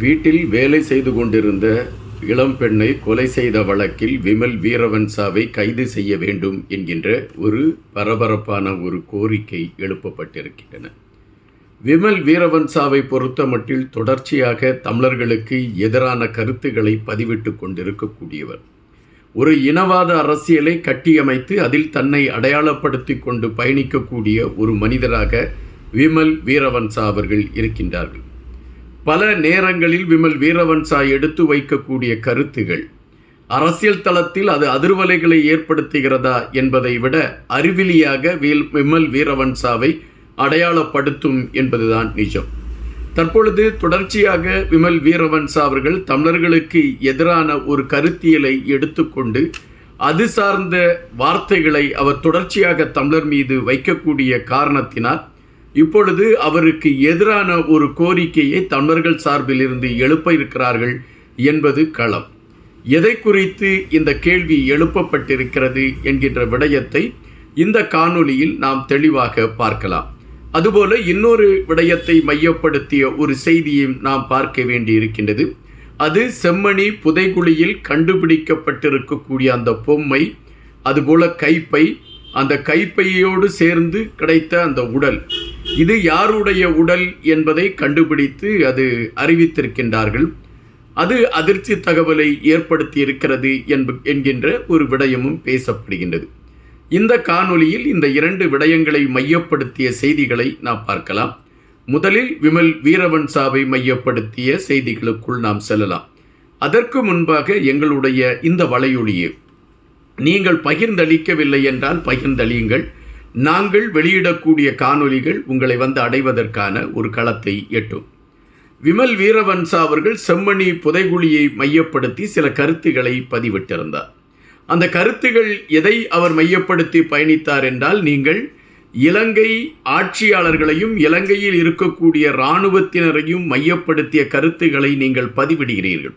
வீட்டில் வேலை செய்து கொண்டிருந்த இளம்பெண்ணை கொலை செய்த வழக்கில் விமல் வீரவன்சாவை கைது செய்ய வேண்டும் என்கின்ற ஒரு பரபரப்பான ஒரு கோரிக்கை எழுப்பப்பட்டிருக்கின்றன. விமல் வீரவன்சாவை பொறுத்தமட்டில் தொடர்ச்சியாக தமிழர்களுக்கு எதிரான கருத்துக்களை பதிவிட்டு கொண்டிருக்கக்கூடியவர். ஒரு இனவாத அரசியலை கட்டியமைத்து அதில் தன்னை அடையாளப்படுத்தி கொண்டு பயணிக்கக்கூடிய ஒரு மனிதராக விமல் வீரவன்சா அவர்கள் இருக்கின்றார்கள். பல நேரங்களில் விமல் வீரவன்சாய் எடுத்து வைக்கக்கூடிய கருத்துகள். அரசியல் தளத்தில் அது அதிர்வலைகளை ஏற்படுத்துகிறதா என்பதை விட அறிவிலியாக வில் விமல் வீரவன்சாவை அடையாளப்படுத்தும் என்பதுதான் நிஜம். தற்பொழுது தொடர்ச்சியாக விமல் வீரவன்சா அவர்கள் தமிழர்களுக்கு எதிரான ஒரு கருத்தியலை எடுத்துக்கொண்டு அது சார்ந்த வார்த்தைகளை அவர் தொடர்ச்சியாக தமிழர் மீது வைக்கக்கூடிய காரணத்தினால் இப்பொழுது அவருக்கு எதிரான ஒரு கோரிக்கையை தமிழர்கள் சார்பில் இருந்து எழுப்ப இருக்கிறார்கள் என்பது களம். எதை குறித்து இந்த கேள்வி எழுப்பப்பட்டிருக்கிறது என்கின்ற விடயத்தை இந்த காணொளியில் நாம் தெளிவாக பார்க்கலாம். அதுபோல இன்னொரு விடயத்தை மையப்படுத்திய ஒரு செய்தியையும் நாம் பார்க்க வேண்டியிருக்கின்றது. அது செம்மணி புதைகுழியில் கண்டுபிடிக்கப்பட்டிருக்கக்கூடிய அந்த பொம்மை அதுபோல கைப்பை அந்த கைப்பையோடு சேர்ந்து கிடைத்த அந்த உடல். இது யாருடைய உடல் என்பதை கண்டுபிடித்து அது அறிவித்திருக்கின்றார்கள். அது அதிர்ச்சி தகவலை ஏற்படுத்தி இருக்கிறது என்ப என்கின்ற ஒரு விடயமும் பேசப்படுகின்றது. இந்த காணொளியில் இந்த இரண்டு விடயங்களை மையப்படுத்திய செய்திகளை நாம் பார்க்கலாம். முதலில் விமல் வீரவன்சாவை மையப்படுத்திய செய்திகளுக்குள் நாம் செல்லலாம். அதற்கு முன்பாக எங்களுடைய இந்த வலையொலியை. நீங்கள் பகிர்ந்தளிக்கவில்லை என்றால் பகிர்ந்தளியுங்கள். நாங்கள் வெளியிடக்கூடிய காணொலிகள் உங்களை வந்து அடைவதற்கான ஒரு களத்தை எட்டும். விமல் வீரவன்சா அவர்கள் செம்மணி புதைகுழியை மையப்படுத்தி சில கருத்துக்களை பதிவிட்டிருந்தார். அந்த கருத்துகள் எதை அவர் மையப்படுத்தி பயணித்தார் என்றால் நீங்கள் இலங்கை ஆட்சியாளர்களையும் இலங்கையில் இருக்கக்கூடிய இராணுவத்தினரையும் மையப்படுத்திய கருத்துக்களை நீங்கள் பதிவிடுகிறீர்கள்.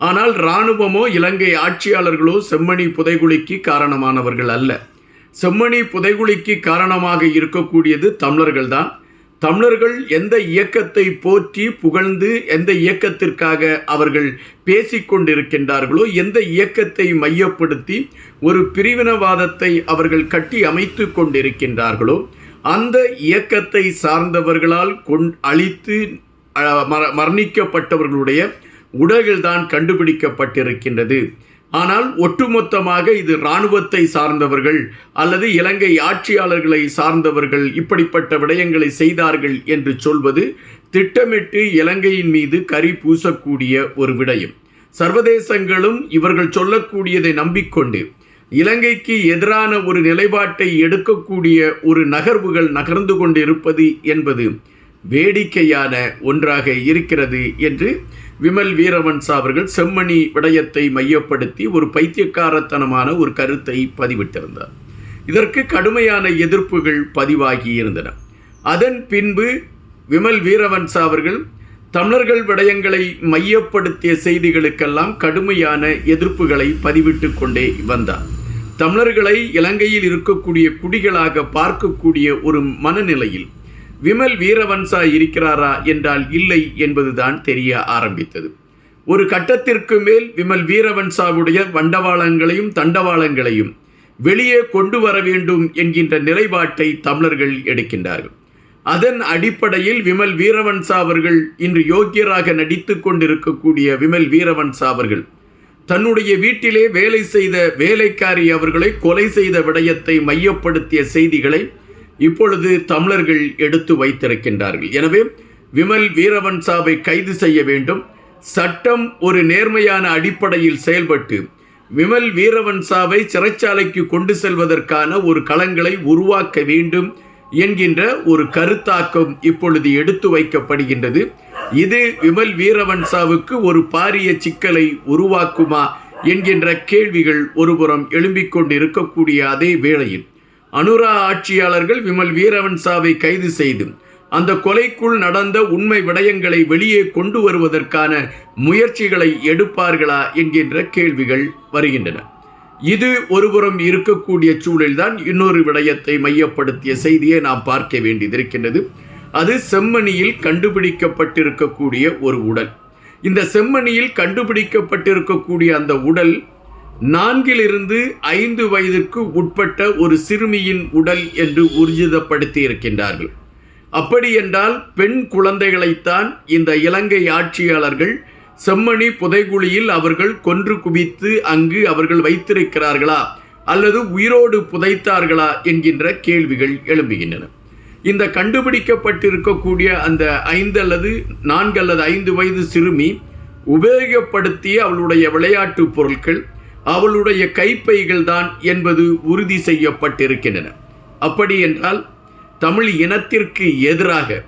ஆனால் இராணுவமோ இலங்கை ஆட்சியாளர்களோ செம்மணி புதைகுழிக்கு காரணமானவர்கள் அல்ல. செம்மணி புதைகுழிக்கு காரணமாக இருக்கக்கூடியது தமிழர்கள்தான். தமிழர்கள் எந்த இயக்கத்தை போற்றி புகழ்ந்து எந்த இயக்கத்திற்காக அவர்கள் பேசிக்கொண்டிருக்கின்றார்களோ எந்த இயக்கத்தை மையப்படுத்தி ஒரு பிரிவினவாதத்தை அவர்கள் கட்டி அமைத்து கொண்டிருக்கின்றார்களோ அந்த இயக்கத்தை சார்ந்தவர்களால் கொண் அழித்து மரணிக்கப்பட்டவர்களுடைய உடல்கள்தான் கண்டுபிடிக்கப்பட்டிருக்கின்றது. ஆனால் ஒட்டுமொத்தமாக இது இராணுவத்தை சார்ந்தவர்கள் அல்லது இலங்கை ஆட்சியாளர்களை சார்ந்தவர்கள் இப்படிப்பட்ட விடயங்களை செய்தார்கள் என்று சொல்வது திட்டமிட்டு இலங்கையின் மீது கரி பூசக்கூடிய ஒரு விடயம். சர்வதேசங்களும் இவர்கள் சொல்லக்கூடியதை நம்பிக்கொண்டு இலங்கைக்கு எதிரான ஒரு நிலைப்பாட்டை எடுக்கக்கூடிய ஒரு நகர்வுகள் நகர்ந்து கொண்டிருப்பது என்பது வேடிக்கையான ஒன்றாக இருக்கிறது என்று விமல் வீரவன்சா அவர்கள் செம்மணி விடயத்தை மையப்படுத்தி ஒரு பைத்தியக்காரத்தனமான ஒரு கருத்தை பதிவிட்டிருந்தார். இதற்கு கடுமையான எதிர்ப்புகள் பதிவாகி இருந்தன. அதன் பின்பு விமல் வீரவன்சா அவர்கள் தமிழர்கள் விடயங்களை மையப்படுத்திய செய்திகளுக்கெல்லாம் கடுமையான எதிர்ப்புகளை பதிவிட்டு கொண்டே வந்தார். தமிழர்களை இலங்கையில் இருக்கக்கூடிய குடிகளாக பார்க்கக்கூடிய ஒரு மனநிலையில் விமல் வீரவன்சா இருக்கிறாரா என்றால் இல்லை என்பதுதான் தெரிய ஆரம்பித்தது. ஒரு கட்டத்திற்கு மேல் விமல் வீரவன்சாவுடைய வண்டவாளங்களையும் தண்டவாளங்களையும் வெளியே கொண்டு வர வேண்டும் என்கின்ற நிலைப்பாட்டை தமிழர்கள் எடுக்கின்றார்கள். அதன் அடிப்படையில் விமல் வீரவன்சா அவர்கள் இன்று யோக்கியராக நடித்து கொண்டிருக்கக்கூடிய விமல் வீரவன்சா அவர்கள் தன்னுடைய வீட்டிலே வேலை செய்த வேலைக்காரி அவர்களை கொலை செய்த விடயத்தை மையப்படுத்திய செய்திகளை இப்பொழுது தமிழர்கள் எடுத்து வைத்திருக்கின்றார்கள். எனவே விமல் வீரவன்சாவை கைது செய்ய வேண்டும். சட்டம் ஒரு நேர்மையான அடிப்படையில் செயல்பட்டு விமல் வீரவன்சாவை சிறைச்சாலைக்கு கொண்டு செல்வதற்கான ஒரு களங்களை உருவாக்க வேண்டும் என்கின்ற ஒரு கருத்தாக்கம் இப்பொழுது எடுத்து வைக்கப்படுகின்றது. இது விமல் வீரவன்சாவுக்கு ஒரு பாரிய சிக்கலை உருவாக்குமா என்கின்ற கேள்விகள் ஒருபுறம் எழும்பிக் கொண்டிருக்கக்கூடிய அதே வேளையில் அனுரா ஆட்சியாளர்கள் விமல் வீரவன்சாவை கைது செய்து அந்த கொலைக்குள் நடந்த உண்மை விடயங்களை வெளியே கொண்டு வருவதற்கான முயற்சிகளை எடுப்பார்களா என்கின்ற கேள்விகள் வருகின்றன. இது ஒருபுறம் இருக்கக்கூடிய சூழல்தான் இன்னொரு விடயத்தை மையப்படுத்திய செய்தியை நாம் பார்க்க வேண்டியதிருக்கின்றது அது செம்மணியில் கண்டுபிடிக்கப்பட்டிருக்கக்கூடிய ஒரு உடல். இந்த செம்மணியில் கண்டுபிடிக்கப்பட்டிருக்கக்கூடிய அந்த உடல் நான்கிலிருந்து ஐந்து வயதுக்கு உட்பட்ட ஒரு சிறுமியின் உடல் என்று ஊர்ஜிதப்படுத்தி இருக்கின்றார்கள் அப்படி என்றால் பெண் குழந்தைகளைத்தான் இந்த இலங்கை ஆட்சியாளர்கள் செம்மணி புதைகுழியில் அவர்கள் கொன்று குவித்து அங்கு அவர்கள் வைத்திருக்கிறார்களா அல்லது உயிரோடு புதைத்தார்களா என்கின்ற கேள்விகள் எழும்புகின்றன. இந்த கண்டுபிடிக்கப்பட்டிருக்கக்கூடிய அந்த ஐந்து அல்லது நான்கு அல்லது ஐந்து வயது சிறுமி உபயோகப்படுத்திய அவளுடைய விளையாட்டு பொருட்கள் அவளுடைய கைப்பைகள் தான் என்பது உறுதி செய்யப்பட்டிருக்கின்றன. அப்படி என்றால் தமிழ் இனத்திற்கு எதிராக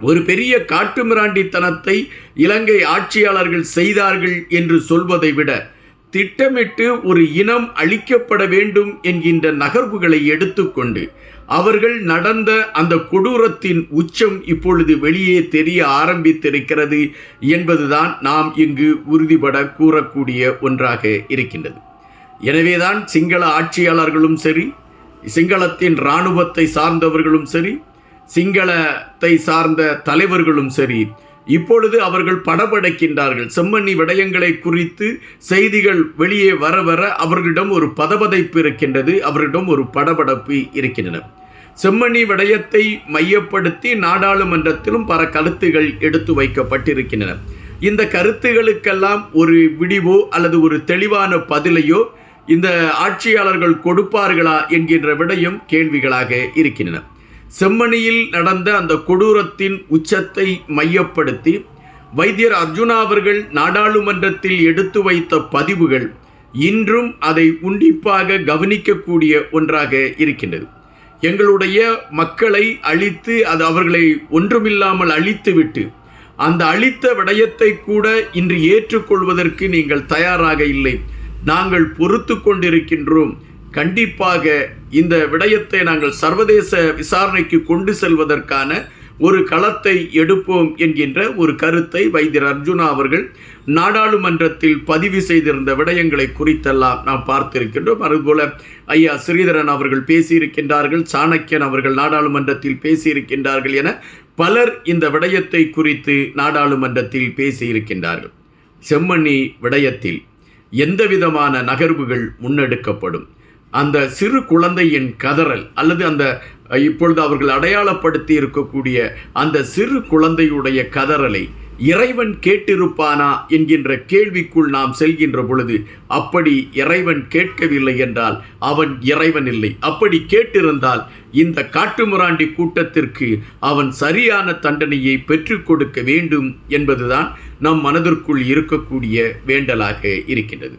ஒரு பெரிய காட்டுமிராண்டித்தனத்தை இலங்கை ஆட்சியாளர்கள் செய்தார்கள் என்று சொல்வதை விட திட்டமிட்டு ஒரு இனம் அழிக்கப்பட வேண்டும் என்கின்ற நகர்வுகளை எடுத்துக்கொண்டு அவர்கள் நடந்த அந்த கொடூரத்தின் உச்சம் இப்பொழுது வெளியே தெரிய ஆரம்பித்திருக்கிறது என்பதுதான் நாம் இங்கு உறுதிபட கூறக்கூடிய ஒன்றாக இருக்கின்றது. எனவேதான் சிங்கள ஆட்சியாளர்களும் சரி சிங்களத்தின் இராணுவத்தை சார்ந்தவர்களும் சரி சிங்களத்தை சார்ந்த தலைவர்களும் சரி இப்பொழுது அவர்கள் படபடைக்கின்றார்கள். செம்மண்ணி விடயங்களை குறித்து செய்திகள் வெளியே வர வர அவர்களிடம் ஒரு பதபதைப்பு இருக்கின்றது. அவர்களிடம் ஒரு படபடப்பு இருக்கின்றன. செம்மணி விடயத்தை மையப்படுத்தி நாடாளுமன்றத்திலும் பல கருத்துகள் எடுத்து வைக்கப்பட்டிருக்கின்றன. இந்த கருத்துகளுக்கெல்லாம் ஒரு விடிவோ அல்லது ஒரு தெளிவான பதிலையோ இந்த ஆட்சியாளர்கள் கொடுப்பார்களா என்கின்ற விடயம் கேள்விகளாக இருக்கின்றன. செம்மணியில் நடந்த அந்த கொடூரத்தின் உச்சத்தை மையப்படுத்தி வைத்தியர் அர்ஜுனா அவர்கள் நாடாளுமன்றத்தில் எடுத்து வைத்த பதிவுகள் இன்றும் அதை உண்டிப்பாக கவனிக்கக்கூடிய ஒன்றாக இருக்கின்றது. எங்களுடைய மக்களை அழித்து அது அவர்களை ஒன்றுமில்லாமல் அழித்துவிட்டு அந்த அழித்த விடயத்தை கூட இன்று ஏற்றுக்கொள்வதற்கு நீங்கள் தயாராக இல்லை. நாங்கள் பொறுத்து கொண்டிருக்கின்றோம். கண்டிப்பாக இந்த விடயத்தை நாங்கள் சர்வதேச விசாரணைக்கு கொண்டு செல்வதற்கான ஒரு களத்தை எடுப்போம் என்கின்ற ஒரு கருத்தை வைத்தியர் அர்ஜுனா அவர்கள் நாடாளுமன்றத்தில் பதிவு செய்திருந்த விடயங்களை குறித்தெல்லாம் நாம் பார்த்திருக்கின்றோம். அதுபோல ஐயா ஸ்ரீதரன் அவர்கள் பேசியிருக்கின்றார்கள் சாணக்கியன் அவர்கள் நாடாளுமன்றத்தில் பேசியிருக்கின்றார்கள் என பலர் இந்த விடயத்தை குறித்து நாடாளுமன்றத்தில் பேசியிருக்கின்றார்கள். செம்மண்ணி விடயத்தில் எந்த விதமான நகர்வுகள் முன்னெடுக்கப்படும்? அந்த சிறு குழந்தையின் கதறல் அல்லது அந்த இப்பொழுது அவர்கள் அடையாளப்படுத்தி இருக்கக்கூடிய அந்த சிறு குழந்தையுடைய கதறலை இறைவன் கேட்டிருப்பானா என்கின்ற கேள்விக்குள் நாம் செல்கின்ற பொழுது அப்படி இறைவன் கேட்கவில்லை என்றால் அவன் இறைவன் இல்லை. அப்படி கேட்டிருந்தால் இந்த காட்டுமிராண்டி கூட்டத்திற்கு அவன் சரியான தண்டனையை பெற்றுக் கொடுக்க வேண்டும் என்பதுதான் நம் மனதிற்குள் இருக்கக்கூடிய வேண்டலாக இருக்கின்றது.